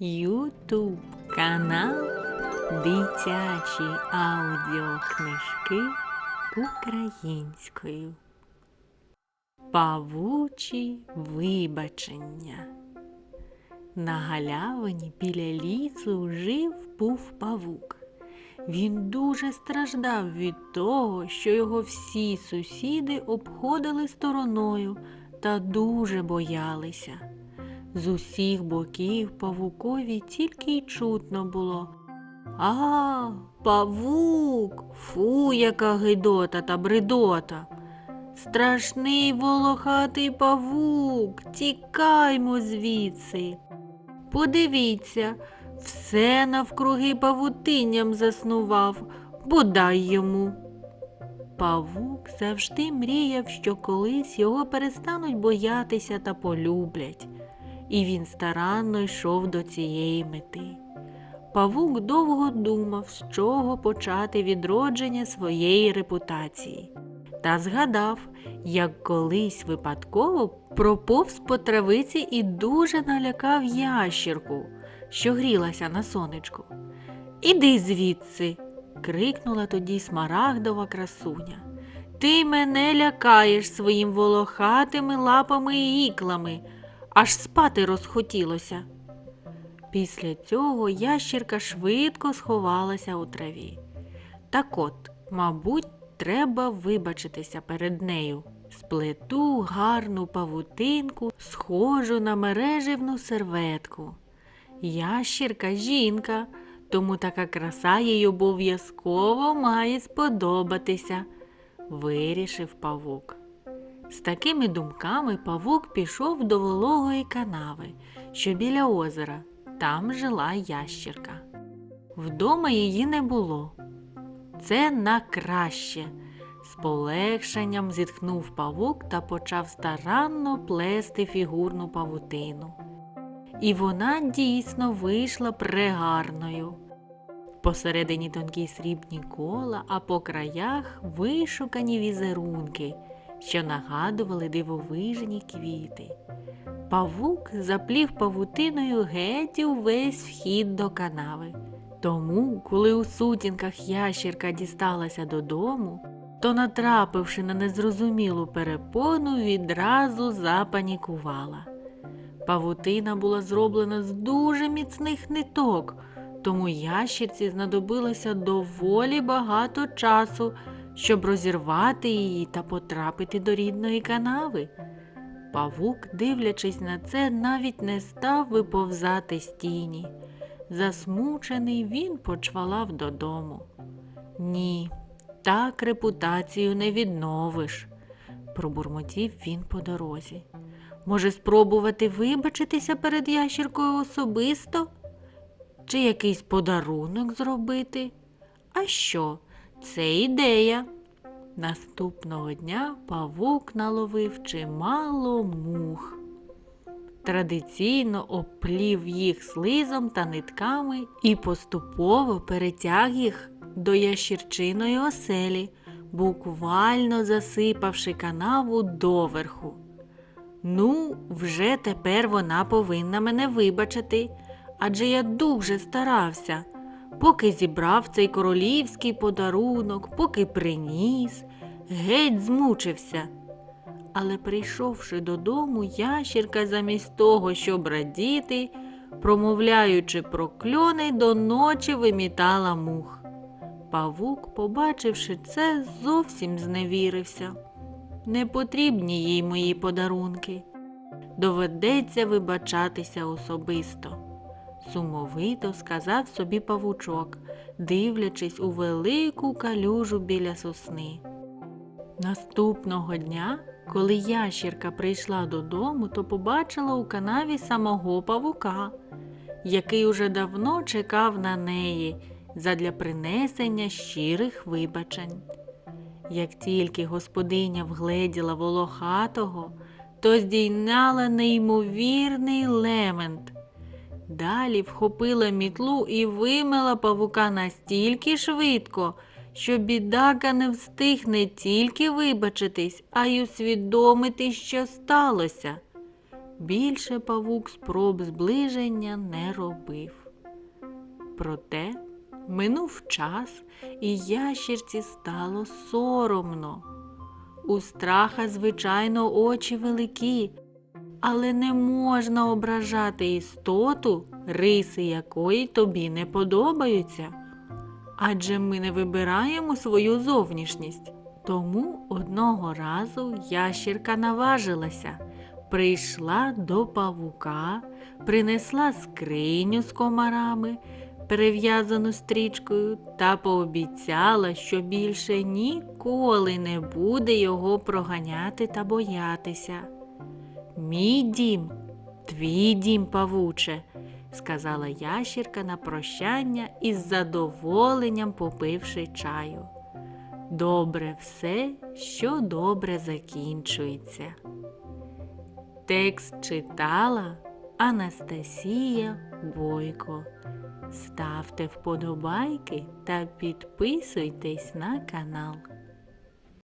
Ютуб канал Дитячі аудіокнижки українською. Павучі вибачення. На галявині біля лісу жив був павук. Він дуже страждав від того, що його всі сусіди обходили стороною та дуже боялися. З усіх боків павукові тільки й чутно було. А, павук, фу, яка гидота та бредота. Страшний волохатий павук, тікаймо звідси. Подивіться, все навкруги павутинням заснував, бодай йому. Павук завжди мріяв, що колись його перестануть боятися та полюблять, і він старанно йшов до цієї мети. Павук довго думав, з чого почати відродження своєї репутації, та згадав, як колись випадково проповз по травиці і дуже налякав ящірку, що грілася на сонечку. Іди звідси, крикнула тоді смарагдова красуня. Ти мене лякаєш своїм волохатими лапами і іклами, аж спати розхотілося. Після цього ящірка швидко сховалася у траві. Так от, мабуть, треба вибачитися перед нею. Сплету гарну павутинку, схожу на мереживну серветку. Ящірка жінка, тому така краса їй обов'язково має сподобатися, вирішив павук. З такими думками павук пішов до вологої канави, що біля озера. Там жила ящірка. Вдома її не було. Це на краще. З полегшенням зітхнув павук та почав старанно плести фігурну павутину. І вона дійсно вийшла прегарною. Посередині тонкі срібні кола, а по краях вишукані візерунки, що нагадували дивовижні квіти. Павук заплів павутиною геть увесь вхід до канави. Тому, коли у сутінках ящірка дісталася додому, то, натрапивши на незрозумілу перепону, відразу запанікувала. Павутина була зроблена з дуже міцних ниток, тому ящірці знадобилося доволі багато часу, щоб розірвати її та потрапити до рідної канави. Павук, дивлячись на це, навіть не став виповзати з тіні. Засмучений, він почвалав додому. Ні, так репутацію не відновиш, пробурмотів він по дорозі. Може, спробувати вибачитися перед ящіркою особисто? Чи якийсь подарунок зробити? А що? Це ідея. Наступного дня павук наловив чимало мух. Традиційно оплів їх слизом та нитками і поступово перетяг їх до ящірчиної оселі, буквально засипавши канаву доверху. Ну, вже тепер вона повинна мене вибачити, адже я дуже старався, поки зібрав цей королівський подарунок, поки приніс, геть змучився. Але прийшовши додому, ящірка замість того, щоб радіти, промовляючи прокльони, до ночі вимітала мух. Павук, побачивши це, зовсім зневірився. Не потрібні їй мої подарунки. Доведеться вибачатися особисто, сумовито сказав собі павучок, дивлячись у велику калюжу біля сосни. Наступного дня, коли ящірка прийшла додому, то побачила у канаві самого павука, який уже давно чекав на неї задля принесення щирих вибачень. Як тільки господиня вгледіла волохатого, то здійняла неймовірний лемент. Далі вхопила мітлу і вимила павука настільки швидко, що бідака не встиг не тільки вибачитись, а й усвідомити, що сталося. більше павук спроб зближення не робив. Проте минув час, і ящірці стало соромно. У страха, звичайно, очі великі, але не можна ображати істоту, риси якої тобі не подобаються. Адже ми не вибираємо свою зовнішність. Тому одного разу ящірка наважилася, прийшла до павука, принесла скриню з комарами, перев'язану стрічкою, та пообіцяла, що більше ніколи не буде його проганяти та боятися. Мій дім, твій дім, павуче, сказала ящірка на прощання із задоволенням попивши чаю. Добре все, що добре закінчується. Текст читала Анастасія Бойко. Ставте вподобайки та підписуйтесь на канал.